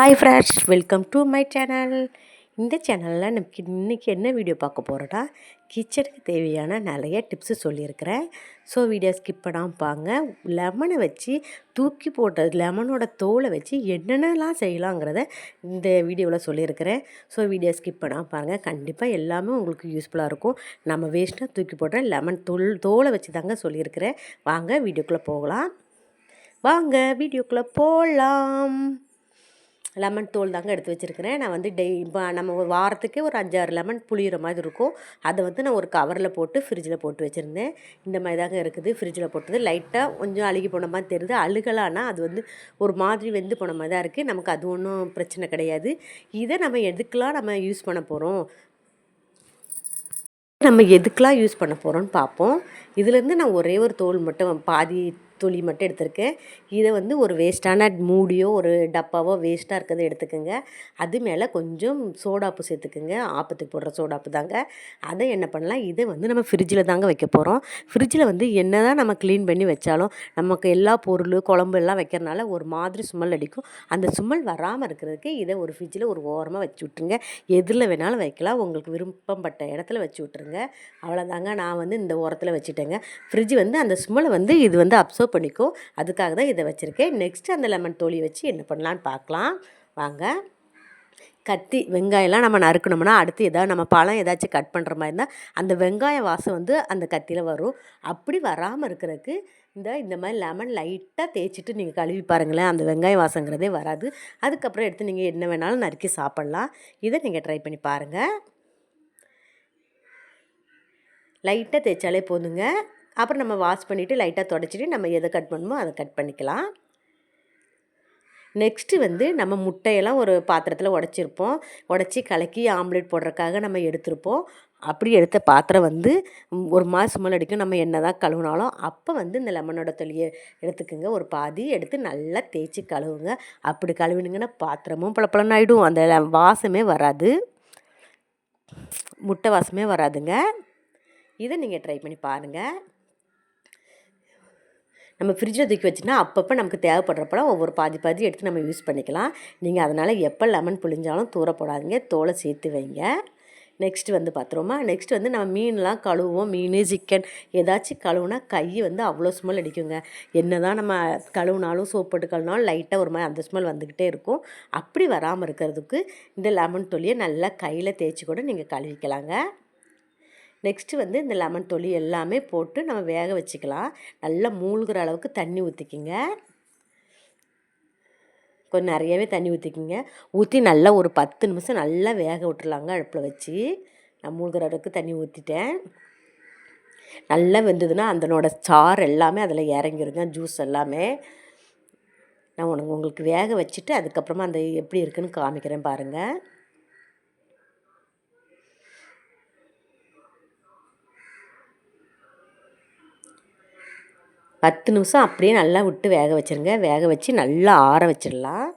Hi friends welcome to my channel இந்த சேனலில் நமக்கு இன்றைக்கி என்ன வீடியோ பார்க்க போகிறோன்னா கிச்சனுக்கு தேவையான நிறைய டிப்ஸு சொல்லியிருக்கிறேன். ஸோ வீடியோ ஸ்கிப் பண்ணாமல் பாங்க லெமனை வச்சு தூக்கி போட்ட லெமனோட தோலை வச்சு என்னென்னலாம் செய்யலாங்கிறத இந்த வீடியோவில் சொல்லியிருக்கிறேன். ஸோ வீடியோ ஸ்கிப் பண்ணாமல் பாருங்கள் கண்டிப்பாக எல்லாமே உங்களுக்கு யூஸ்ஃபுல்லாக இருக்கும். நம்ம வேஸ்ட்டாக தூக்கி போட்ட லெமன் தோல் தோலை வச்சு தாங்க சொல்லியிருக்கிறேன். வாங்க வீடியோக்குள்ளே போகலாம். வாங்க வீடியோக்குள்ளே போகலாம் லெமன் தோல் தாங்க எடுத்து வச்சுருக்கிறேன். நான் வந்து டெய் இப்போ நம்ம ஒரு வாரத்துக்கே ஒரு அஞ்சாறு லெமன் புளிகிற மாதிரி இருக்கும். அதை வந்து நான் ஒரு கவரில் போட்டு ஃப்ரிட்ஜில் போட்டு வச்சுருந்தேன். இந்த மாதிரி தாங்க இருக்குது. ஃப்ரிட்ஜில் போட்டது லைட்டாக கொஞ்சம் அழுகி போன மாதிரி தெரியுது. அழுகலான்னா அது வந்து ஒரு மாதிரி வெந்து போன மாதிரி தான் இருக்குது நமக்கு அது ஒன்றும் பிரச்சனை கிடையாது. இதை நம்ம எதுக்கெலாம் நம்ம யூஸ் பண்ண போகிறோம் நம்ம எதுக்கெலாம் யூஸ் பண்ண போகிறோம்னு பார்ப்போம். இதுலேருந்து நான் ஒரே ஒரு தோல் மட்டும் பாதி துளி மட்டும் எடுத்திருக்கேன். இதை வந்து ஒரு வேஸ்ட்டான மூடியோ ஒரு டப்பாவோ வேஸ்ட்டாக இருக்கிறத எடுத்துக்கோங்க. அது மேலே கொஞ்சம் சோடாப்பு சேர்த்துக்குங்க. ஆப்பத்துக்கு போடுற சோடாப்பு தாங்க. அதை என்ன பண்ணலாம்? இதை வந்து நம்ம ஃப்ரிட்ஜில் தாங்க வைக்க போகிறோம் ஃப்ரிட்ஜில் வந்து என்ன தான் நம்ம க்ளீன் பண்ணி வச்சாலும் நமக்கு எல்லா பொருள் குழம்பு எல்லாம் வைக்கிறனால ஒரு மாதிரி சுமல் அடிக்கும். அந்த சுமல் வராமல் இருக்கிறதுக்கு இதை ஒரு ஃப்ரிட்ஜில் ஒரு ஓரமாக வச்சு விட்ருங்க எதில் வேணாலும் வைக்கலாம். உங்களுக்கு விருப்பப்பட்ட இடத்துல வச்சு விட்ருங்க அவ்வளோதாங்க நான் வந்து இந்த ஓரத்தில் வச்சுட்டேங்க. ஃப்ரிட்ஜ் வந்து அந்த சுமலை வந்து இது வந்து அப்சர்வ் அப்சர்வ் பண்ணிக்கும். அதுக்காக தான் இதை வச்சுருக்கேன். நெக்ஸ்ட்டு அந்த லெமன் தோழி வச்சு என்ன பண்ணலான்னு பார்க்கலாம். வாங்க. கத்தி வெங்காயம்லாம் நம்ம நறுக்கணும்னா அடுத்து எதாவது நம்ம பழம் ஏதாச்சும் கட் பண்ணுற மாதிரி இருந்தால் அந்த வெங்காய வாசம் வந்து அந்த கத்தியில் வரும். அப்படி வராமல் இருக்கிறதுக்கு இந்த இந்த மாதிரி லெமன் லைட்டாக தேய்ச்சிட்டு நீங்கள் கழுவி பாருங்களேன். அந்த வெங்காய வாசங்கிறதே வராது. அதுக்கப்புறம் எடுத்து நீங்கள் என்ன வேணாலும் நறுக்கி சாப்பிட்லாம். இதை நீங்கள் ட்ரை பண்ணி பாருங்கள் லைட்டாக தேய்ச்சாலே போதுங்க. அப்புறம் நம்ம வாஷ் பண்ணிவிட்டு லைட்டாக தொடச்சிட்டு நம்ம எதை கட் பண்ணணுமோ அதை கட் பண்ணிக்கலாம். நெக்ஸ்ட்டு வந்து நம்ம முட்டையெல்லாம் ஒரு பாத்திரத்தில் உடச்சிருப்போம். உடச்சி கலக்கி ஆம்லேட் போடுறதுக்காக நம்ம எடுத்திருப்போம். அப்படி எடுத்த பாத்திரம் வந்து ஒரு மாதம் மேலே அடிக்கும். நம்ம என்ன தான் கழுவினாலும் அப்போ வந்து இந்த லெமனோட தொலியை எடுத்துக்கோங்க. ஒரு பாதி எடுத்து நல்லா தேய்ச்சி கழுவுங்க. அப்படி கழுவினுங்கன்னா பாத்திரமும் பளபளன்னு ஆகிடும் அந்த வாசமே வராது. முட்டை வாசமே வராதுங்க. இதை நீங்கள் ட்ரை பண்ணி பாருங்கள் நம்ம ஃப்ரிட்ஜில் தூக்கி வச்சுன்னா அப்பப்போ நமக்கு தேவைப்படுறப்பெல்லாம் ஒவ்வொரு பாதி பாதி எடுத்து நம்ம யூஸ் பண்ணிக்கலாம். நீங்கள் அதனால் எப்போ லெமன் புளிஞ்சாலும் தூர போடாதீங்க தோலை சேர்த்து வைங்க. நெக்ஸ்ட் வந்து பார்த்துருவோமா நெக்ஸ்ட் வந்து நம்ம மீன்லாம் கழுவுவோம். மீன் சிக்கன் ஏதாச்சும் கழுவுனா கை வந்து அவ்வளோ ஸ்மெல் அடிக்குங்க. என்ன தான் நம்ம கழுவுனாலும் சோப் போட்டு கழுவினாலும் லைட்டாக ஒரு மாதிரி அந்த ஸ்மெல் வந்துக்கிட்டே இருக்கும். அப்படி வராமல் இருக்கிறதுக்கு இந்த லெமன் தொலியை நல்லா கையில் தேய்ச்சி கூட நீங்கள் கழுவிக்கலாங்க. நெக்ஸ்ட்டு வந்து இந்த லெமன் தொளி எல்லாமே போட்டு நம்ம வேக வச்சுக்கலாம். நல்லா மூழ்கிற அளவுக்கு தண்ணி ஊற்றிக்கிங்க கொஞ்சம் நிறையவே தண்ணி ஊற்றிக்கிங்க ஊற்றி நல்லா ஒரு பத்து நிமிஷம் நல்லா வேக விட்டுருலாங்க அடுப்பில் வச்சு. நான் மூழ்கிற அளவுக்கு தண்ணி ஊற்றிட்டேன் நல்லா வெந்ததுன்னா அதனோட சாறு எல்லாமே அதில் இறங்கிருங்க ஜூஸ் எல்லாமே. நான் உனக்கு உங்களுக்கு வேக வச்சுட்டு அதுக்கப்புறமா அந்த எப்படி இருக்குன்னு காமிக்கிறேன் பாருங்கள் பத்து நிமிஷம் அப்படியே நல்லா விட்டு வேக வச்சுருங்க. வேக வச்சு நல்லா ஆற வச்சிடலாம்.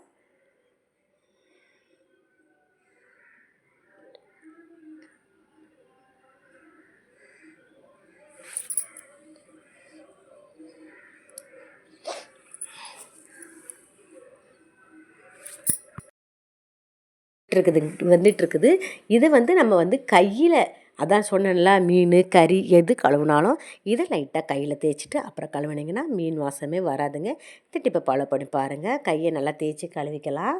இருக்குது. வந்துட்டு இருக்குது. இது வந்து நம்ம வந்து கையில் அதான் சொன்னேன்ல மீன் கறி எது கழுவுனாலும் இதை லைட்டாக கையில் தேய்ச்சிட்டு அப்புறம் கழுவுனீங்கன்னா மீன் வாசமே வராதுங்க. திட்டிப்பை ஃபாலோ பண்ணி பாருங்கள் கையை நல்லா தேய்ச்சி கழுவிக்கலாம்.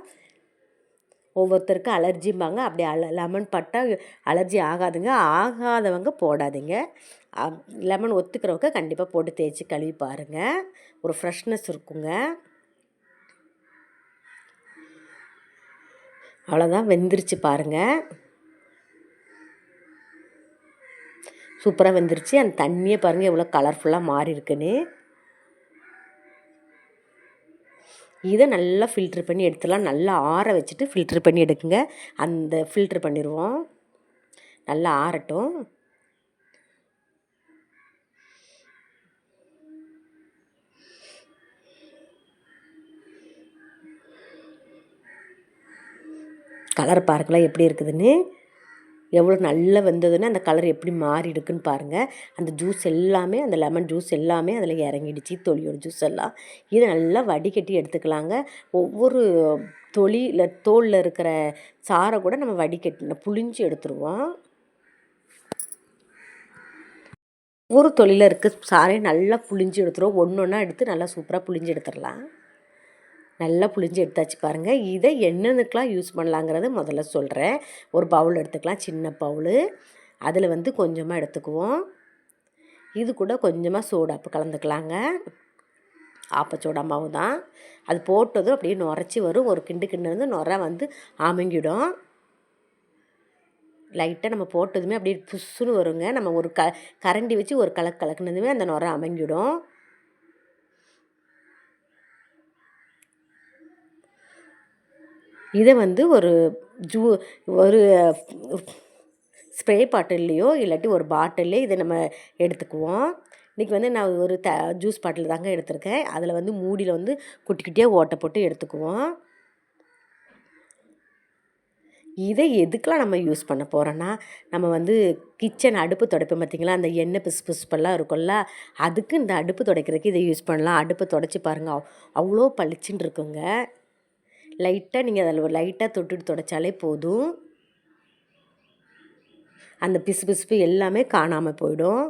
ஒவ்வொருத்தருக்கும் அலர்ஜிம்பாங்க அப்படி அல லெமன் பட்டால் அலர்ஜி ஆகாதுங்க. ஆகாதவங்க போடாதீங்க. லெமன் ஒத்துக்கிறவங்க கண்டிப்பாக போட்டு தேய்ச்சி கழுவி பாருங்கள் ஒரு ஃப்ரெஷ்னஸ் இருக்குங்க. அவ்வளோதான் வெந்துருச்சு பாருங்கள் சூப்பராக வெந்துருச்சு. அந்த தண்ணியை பாருங்கள் எவ்வளோ கலர்ஃபுல்லாக மாறி இருக்குன்னு இதை நல்லா ஃபில்ட்ரு பண்ணி எடுத்துடலாம். நல்லா ஆற வச்சுட்டு ஃபில்ட்ரு பண்ணி எடுக்குங்க. அந்த ஃபில்ட்ரு பண்ணிடுவோம். நல்லா ஆறட்டும். கலர் பார்க்கலாம் எப்படி இருக்குதுன்னு. எவ்வளோ நல்லா வெந்ததுன்னா அந்த கலர் எப்படி மாறி இருக்குன்னு பாருங்கள் அந்த ஜூஸ் எல்லாமே அந்த லெமன் ஜூஸ் எல்லாமே அதில் இறங்கிடுச்சு. தொலியோட ஜூஸ் எல்லாம். இதை நல்லா வடிகட்டி எடுத்துக்கலாங்க. ஒவ்வொரு தொலியில் தோலில் இருக்கிற சாரை கூட நம்ம வடிகட்டி புழிஞ்சு எடுத்துருவோம். ஒரு தொழிலில் இருக்க சாரையும் நல்லா புழிஞ்சு எடுத்துருவோம். ஒன்று ஒன்றா எடுத்து நல்லா சூப்பராக புழிஞ்சு எடுத்துடலாம் நல்லா புழிஞ்சு எடுத்தாச்சு பாருங்கள் இதை என்னென்னுக்கெலாம் யூஸ் பண்ணலாங்கிறத முதல்ல சொல்கிறேன் ஒரு பவுல் எடுத்துக்கலாம். சின்ன பவுல் அதில் வந்து கொஞ்சமாக எடுத்துக்குவோம். இது கூட கொஞ்சமாக சோடாப்பு கலந்துக்கலாங்க. ஆப்பச்சோடா மாவு தான். அது போட்டதும் அப்படியே நுரைச்சி வரும். ஒரு கிண்டு கிண்டு வந்து நுரை வந்து அமுங்கிடும். லைட்டாக நம்ம போட்டதுமே அப்படியே புஷ்ஷுன்னு வருங்க. நம்ம ஒரு க கரண்டி வச்சு ஒரு கலக்கு கலக்குனதுமே அந்த நுரை அமைங்கிடும். இதை வந்து ஒரு ஜூ ஒரு ஸ்ப்ரே பாட்டில்லையோ இல்லாட்டி ஒரு பாட்டில்லே இதை நம்ம எடுத்துக்குவோம். இன்றைக்கி வந்து நான் ஒரு த ஜூஸ் பாட்டில் தாங்க எடுத்திருக்கேன். அதில் வந்து மூடியில் வந்து குட்டி குட்டியாக ஓட்டை போட்டு எடுத்துக்குவோம். இதை எதுக்கெலாம் நம்ம யூஸ் பண்ண போகிறோன்னா நம்ம வந்து கிச்சன் அடுப்பு துடைப்போம் பார்த்திங்களா? அந்த எண்ணெய் பிசு பிசுப்பெல்லாம் இருக்கும்ல அதுக்கு இந்த அடுப்பு துடைக்கிறதுக்கு இதை யூஸ் பண்ணலாம். அடுப்பு துடைச்சி பாருங்கள் அவ்வளோ பளிச்சுன்னு இருக்குங்க. லைட்டாக நீங்கள் அதில் ஒரு லைட்டாக தொட்டுட்டு துடைச்சாலே போதும். அந்த பிசு பிசுப்பு எல்லாமே காணாமல் போயிடும்.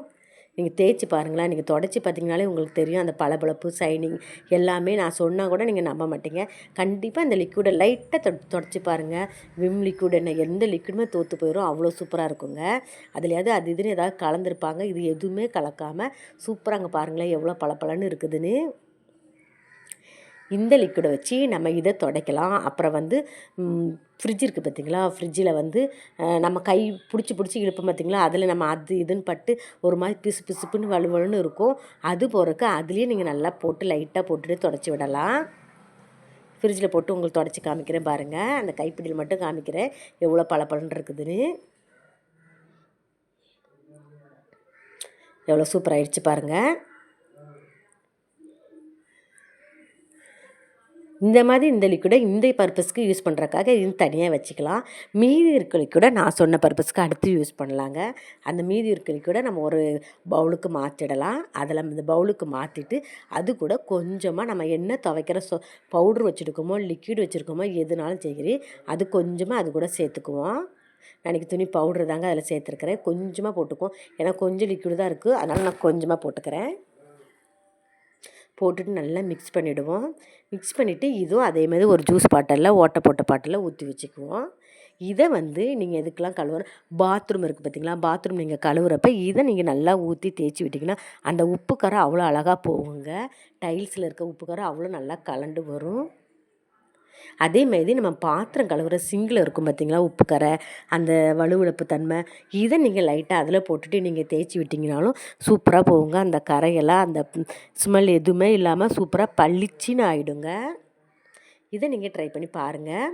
நீங்கள் தேய்ச்சி பாருங்களேன். நீங்கள் தொடச்சி பார்த்தீங்கனாலே உங்களுக்கு தெரியும். அந்த பளபளப்பு சைனிங் எல்லாமே நான் சொன்னால் கூட நீங்கள் நம்ப மாட்டீங்க. கண்டிப்பாக இந்த லிக்விடை லைட்டாக தொ தொடச்சி பாருங்கள் விம் லிக்விட் என்ன எந்த லிக்விடுமே தோற்று போயிடும் அவ்வளோ சூப்பராக இருக்குங்க. அதுலையாவது அது இதுன்னு ஏதாவது கலந்துருப்பாங்க. இது எதுவுமே கலக்காமல் சூப்பராக அங்கே பாருங்களேன். எவ்வளோ பளபளன்னு இருக்குதுன்னு. இந்த லிக்விடை வச்சு நம்ம இதை துடைக்கலாம். அப்புறம் வந்து ஃப்ரிட்ஜ் இருக்குது பார்த்திங்களா ஃப்ரிட்ஜில் வந்து நம்ம கை பிடிச்சி பிடிச்சி இழுப்போம் பார்த்திங்களா அதில் நம்ம அது இதுன்னு பட்டு ஒரு மாதிரி பிசு பிசுப்புன்னு வலுவலுன்னு இருக்கும். அது போகிறக்கு அதுலேயே நீங்கள் நல்லா போட்டு லைட்டாக போட்டுட்டு தொடச்சி விடலாம். ஃப்ரிட்ஜில் போட்டு உங்களுக்கு தொடச்சி காமிக்கிறேன் பாருங்கள் அந்த கைப்பிடியில் மட்டும் காமிக்கிறேன். எவ்வளோ பளபளன்னு இருக்குதுன்னு. எவ்வளோ சூப்பராகிடுச்சு பாருங்கள் இந்த மாதிரி இந்த லிக்விடை இந்த பர்பஸ்க்கு யூஸ் பண்ணுறக்காக இது தனியாக வச்சுக்கலாம். மீதி இருக்க லிக்விடை நான் சொன்ன பர்பஸ்க்கு அடுத்து யூஸ் பண்ணலாங்க. அந்த மீதி இருக்க லிக்விடை நம்ம ஒரு பவுலுக்கு மாற்றிடலாம் அதில் இந்த பவுலுக்கு மாற்றிட்டு அது கூட கொஞ்சமாக நம்ம என்ன துவைக்கிற சொ பவுட்ரு வச்சுருக்கோமோ லிக்விட் வச்சுருக்கோமோ எதுனாலும் சரி அது கொஞ்சமாக அது கூட சேர்த்துக்குவோம். நான் துணி பவுட்ரு தாங்க அதில் சேர்த்துருக்குறேன். கொஞ்சமாக போட்டுக்குவோம். ஏன்னா கொஞ்சம் லிக்விடு தான் இருக்குது அதனால் நான் கொஞ்சமாக போட்டுக்கிறேன். போட்டுட்டு நல்லா மிக்ஸ் பண்ணிவிடுவோம் மிக்ஸ் பண்ணிவிட்டு இதுவும் அதே மாதிரி ஒரு ஜூஸ் பாட்டிலில் ஓட்டை போட்ட பாட்டிலில் ஊற்றி வச்சுக்குவோம். இதை வந்து நீங்கள் எதுக்கெலாம் கழுவுற பாத்ரூம் இருக்குது பார்த்தீங்களா பாத்ரூம் நீங்கள் கழுவுறப்ப இதை நீங்கள் நல்லா ஊற்றி தேய்ச்சி விட்டிங்கன்னா அந்த உப்பு கரை அவ்வளோ அழகாக போகுங்க. டைல்ஸில் இருக்க உப்பு கரை அவ்வளோ நல்லா கலண்டு வரும். அதே மாதிரி நம்ம பாத்திரம் கழுவுற சிங்கில் இருக்கும் பார்த்திங்களா உப்பு கரை அந்த வலுவிழப்பு தன்மை இதை நீங்கள் லைட்டாக அதில் போட்டுட்டு நீங்கள் தேய்ச்சி விட்டிங்கனாலும் சூப்பராக போகுங்க. அந்த கரையெல்லாம் அந்த ஸ்மெல் எதுவுமே இல்லாமல் சூப்பராக பளிச்சின்னு ஆகிடுங்க இதை நீங்கள் ட்ரை பண்ணி பாருங்கள்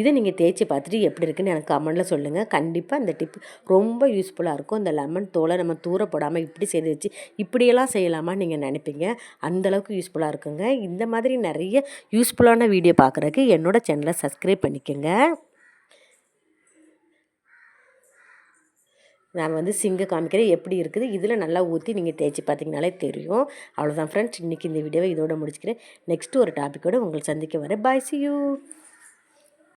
இதை நீங்கள் தேய்ச்சி பார்த்துட்டு எப்படி இருக்குன்னு எனக்கு கமெண்டில் சொல்லுங்கள் கண்டிப்பாக இந்த டிப் ரொம்ப யூஸ்ஃபுல்லாக இருக்கும். இந்த லெமன் தோலை நம்ம தூர போடாமல் இப்படி செய்து வச்சு இப்படியெல்லாம் செய்யலாமா நீங்கள் நினைப்பீங்க. அந்தளவுக்கு யூஸ்ஃபுல்லாக இருக்குங்க. இந்த மாதிரி நிறைய யூஸ்ஃபுல்லான வீடியோ பார்க்குறதுக்கு என்னோடய சேனலை சப்ஸ்கிரைப் பண்ணிக்கோங்க. நான் வந்து சிங்கை காமிக்கிறேன். எப்படி இருக்குது? இதில் நல்லா ஊற்றி நீங்கள் தேய்ச்சி பார்த்தீங்கனாலே தெரியும். அவ்வளோதான் ஃப்ரெண்ட்ஸ் இன்றைக்கி இந்த வீடியோவை இதோட முடிச்சுக்கிறேன். நெக்ஸ்ட்டு ஒரு டாப்பிக்கோடு உங்களை சந்திக்க வரேன். பாய் சி யூ